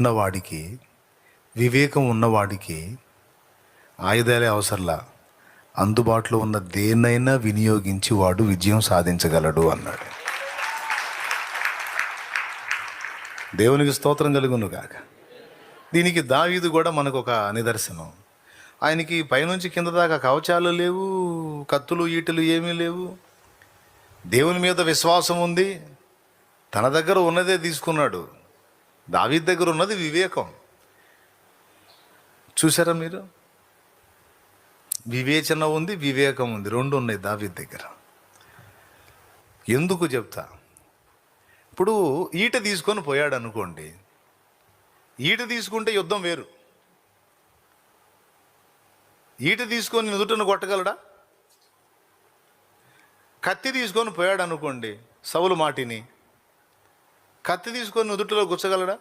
ఉన్నవాడికి వివేకం ఉన్నవాడికి ఆయుధాలే అవసరంలా. అందుబాటులో ఉన్న దేన్నైనా వినియోగించి వాడు విజయం సాధించగలడు అన్నాడు. దేవునికి స్తోత్రం కలుగును కాక దీనికి దావీదు కూడా మనకు ఒక నిదర్శనం. ఆయనకి పైనుంచి కింద దాకా కవచాలు లేవు కత్తులు ఈటలు ఏమీ లేవు. దేవుని మీద విశ్వాసం ఉంది. తన దగ్గర ఉన్నదే తీసుకున్నాడు. దావీ దగ్గర ఉన్నది వివేకం. చూసారా మీరు? వివేచన ఉంది వివేకం ఉంది. రెండు ఉన్నాయి దావీ దగ్గర. ఎందుకు చెప్తా? ఇప్పుడు ఈట తీసుకొని పోయాడు అనుకోండి. ఈట తీసుకుంటే యుద్ధం వేరు. ఈట తీసుకొని నుదుటను కొట్టగలడా? కత్తి తీసుకొని పోయాడు అనుకోండి సవులు మాటిని. కత్తి తీసుకొని నుదుటిలో గుచ్చగలడా?